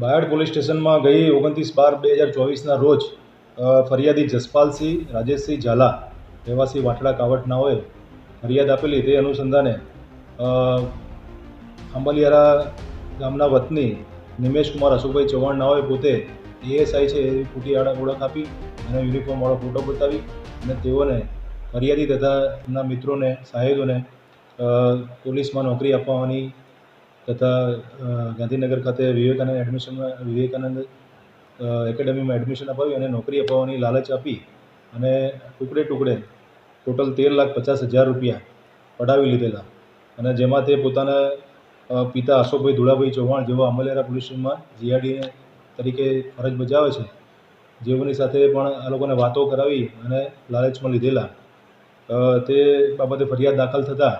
Bayad police સ્ટેશનમાં ગઈ ઓગણત્રીસ બાર બે હજાર ચોવીસના રોજ ફરિયાદી જસપાલસિંહ, રાજેશસિંહ ઝાલા, રહેવાસી વાટડા કાવટનાઓએ ફરિયાદ આપેલી તે અનુસંધાને આંબલિયારા ગામના વતની નિમેશ કુમાર અશોકભાઈ ચૌહાણનાઓએ પોતે એએસઆઈ છે એવી ખોટી ઓળખ આપી અને યુનિફોર્મવાળો ફોટો બતાવી અને તેઓને ફરિયાદી તથા એમના મિત્રોને, સાહેબોને પોલીસમાં નોકરી અપાવવાની તથા ગાંધીનગર ખાતે વિવેકાનંદ એડમિશનમાં વિવેકાનંદ એકેડમીમાં એડમિશન અપાવી અને નોકરી અપાવવાની લાલચ આપી અને ટુકડે ટુકડે ટોટલ તેર લાખ પચાસ હજાર રૂપિયા પડાવી લીધેલા. અને જેમાં તે પોતાના પિતા અશોકભાઈ ધુળાભાઈ ચૌહાણ જેઓ અમલેરા પોલીસ સ્ટેશનમાં જીઆરડી તરીકે ફરજ બજાવે છે. જેઓની સાથે પણ આ લોકોને વાતો કરાવી અને લાલચમાં લીધેલા. તે બાબતે ફરિયાદ દાખલ થતાં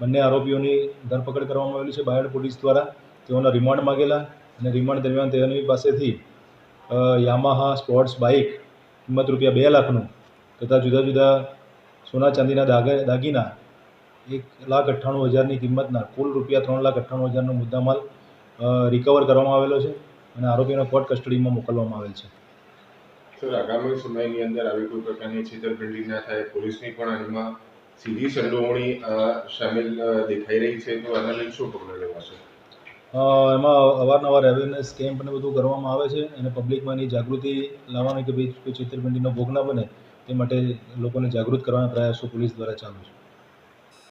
બંને આરોપીઓની ધરપકડ કરવામાં આવેલી છે. બાયડ પોલીસ દ્વારા તેઓના રિમાન્ડ માગેલા અને રિમાન્ડ દરમિયાન તેઓની પાસેથી યામાહા સ્પોર્ટ્સ બાઇક કિંમત રૂપિયા બે લાખનું તથા જુદા જુદા સોના ચાંદીના દાગા, દાગીના એક લાખ અઠ્ઠાણું હજારની કિંમતના કુલ રૂપિયા ત્રણ લાખ અઠ્ઠાણું હજારનો મુદ્દામાલ રિકવર કરવામાં આવેલો છે અને આરોપીને કોર્ટ કસ્ટડીમાં મોકલવામાં આવેલ છે. સર આગામી સમયની અંદર આવી કોઈ પ્રકારની છેતરપિંડી ના થાય, પોલીસની પણ આમાં સીધી સંડોવણી સામેલ દેખાઈ રહી છે તો આના લઈને શું પગલાં લેવાશે? એમાં અવારનવાર અવેરનેસ કેમ્પ ને બધું કરવામાં આવે છે અને પબ્લિકમાં એની જાગૃતિ લાવવાની કે ભાઈ કોઈ છેતરપિંડીનો ભોગ ના બને તે માટે લોકોને જાગૃત કરવાના પ્રયાસો પોલીસ દ્વારા ચાલુ છે.